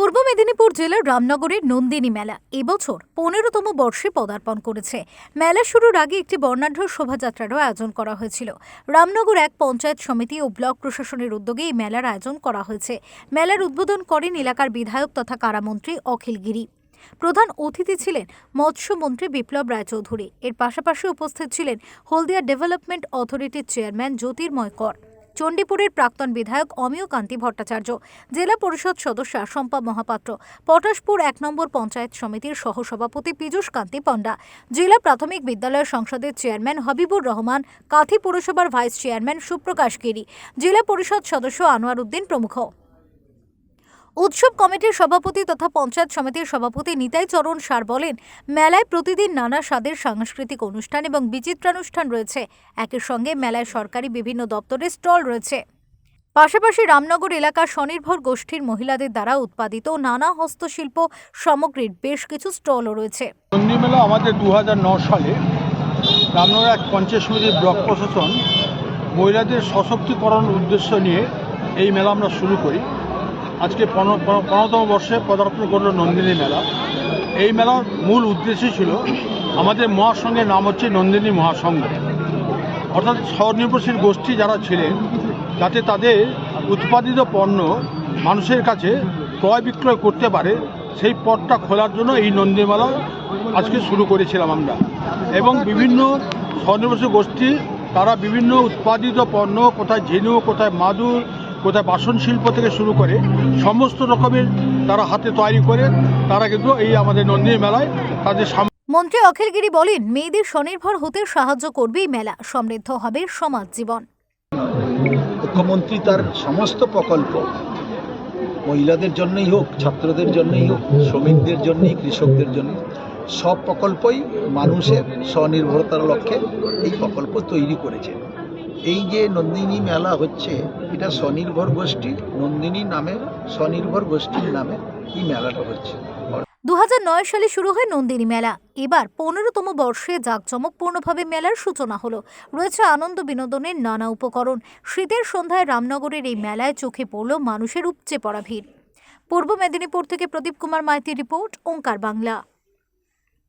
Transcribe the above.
পূর্ব মেদিনীপুর জেলার রামনগরের নন্দিনী মেলা। এবছর পনেরোতম বর্ষে পদার্পণ করেছে। মেলা শুরুর আগে একটি বর্ণাঢ্য শোভাযাত্রারও আয়োজন করা হয়েছিল। রামনগর এক পঞ্চায়েত সমিতি ও ব্লক প্রশাসনের উদ্যোগে এই মেলার আয়োজন করা হয়েছে। মেলার উদ্বোধন করেন এলাকার বিধায়ক তথা কারামন্ত্রী অখিল গিরি। প্রধান অতিথি ছিলেন মৎস্যমন্ত্রী বিপ্লব রায়চৌধুরী। এর পাশাপাশি উপস্থিত ছিলেন হলদিয়া ডেভেলপমেন্ট অথরিটির চেয়ারম্যান জ্যোতির্ময় কর। চণ্ডীপুরের প্রাক্তন বিধায়ক অমিয় কান্তি ভট্টাচার্য, জেলা পরিষদ সদস্য শম্পা মহাপাত্র, পটাশপুর এক নম্বর পঞ্চায়েত সমিতির সহসভাপতি পীযূষ কান্তি পণ্ডা, জেলা প্রাথমিক বিদ্যালয় সংসদের চেয়ারম্যান হবিবুর রহমান, কাথি পুরসভার ভাইস চেয়ারম্যান সুপ্রকাশ গিরি, জেলা পরিষদ সদস্য আনোয়ার উদ্দিন প্রমুখ। উৎসব কমিটির সভাপতি তথা পঞ্চায়েত সমিতির সভাপতি নিতাই চরণ সার বলেন, মেলায় প্রতিদিন নানা স্বাদের সাংস্কৃতিক অনুষ্ঠান এবং বিচিত্রানুষ্ঠান রয়েছে। একই সঙ্গে মেলায় সরকারি বিভিন্ন দপ্তরের স্টল রয়েছে। পাশাপাশি রামনগর এলাকার স্বনির্ভর গোষ্ঠীর মহিলাদের দ্বারা উৎপাদিত নানা হস্তশিল্প সামগ্রীর বেশ কিছু স্টলও রয়েছে। মেলা আমাদের দু সালে রামনগর এক পঞ্চায়েত সমিতির ব্লক প্রশাসন মহিলাদের সশক্তিকরণ উদ্দেশ্য নিয়ে এই মেলা আমরা শুরু করি। আজকে পনেরো- পনেরো- পনেরোতম বর্ষে পদার্পণ করল নন্দিনী মেলা। এই মেলার মূল উদ্দেশ্য ছিল আমাদের মহাসংঘের নাম হচ্ছে নন্দিনী মহাসংঘ। অর্থাৎ স্বনির্ভরশীল গোষ্ঠী যারা ছিলেন, যাতে তাদের উৎপাদিত পণ্য মানুষের কাছে ক্রয় বিক্রয় করতে পারে, সেই পথটা খোলার জন্য এই নন্দীমেলা আজকে শুরু করেছিলাম আমরা। এবং বিভিন্ন স্বনির্ভরশীল গোষ্ঠী, তারা বিভিন্ন উৎপাদিত পণ্য, কোথায় ঝিনুক, কোথায় মাদুর কোথায় বাসন শিল্প থেকে শুরু করে সমস্ত রকমের তারা হাতে তৈরি করে তারা কিন্তু এই আমাদের নন্দিনী মেলায় তাদের মন্ত্রী অখিল গিরি বলেন মেয়েদের স্বনির্ভর হতে সাহায্য করবে এই মেলা সমৃদ্ধ হবে সমাজ জীবন। মুখ্যমন্ত্রী তার সমস্ত প্রকল্প মহিলাদের জন্যই হোক ছাত্রদের জন্যই হোক শ্রমিকদের জন্যই কৃষকদের জন্য সব প্রকল্পই মানুষের স্বনির্ভরতার লক্ষ্যে এই প্রকল্প তৈরি করেছে। এই যে নন্দিনী মেলা হচ্ছে, এটা স্বনির্ভর গোষ্ঠী, নন্দিনী নামে স্বনির্ভর গোষ্ঠীর নামে এই মেলাটা হচ্ছে। দু সালে শুরু হয় নন্দিনী মেলা। এবার পনেরোতম বর্ষে জাঁকজমকপূর্ণভাবে মেলার সূচনা হলো। রয়েছে আনন্দ বিনোদনের নানা উপকরণ। শীতের সন্ধ্যায় রামনগরের এই মেলায় চোখে পড়ল মানুষের উপচে পড়া ভিড়। পূর্ব মেদিনীপুর থেকে প্রদীপ কুমার মাইতির রিপোর্ট, ওঙ্কার বাংলা।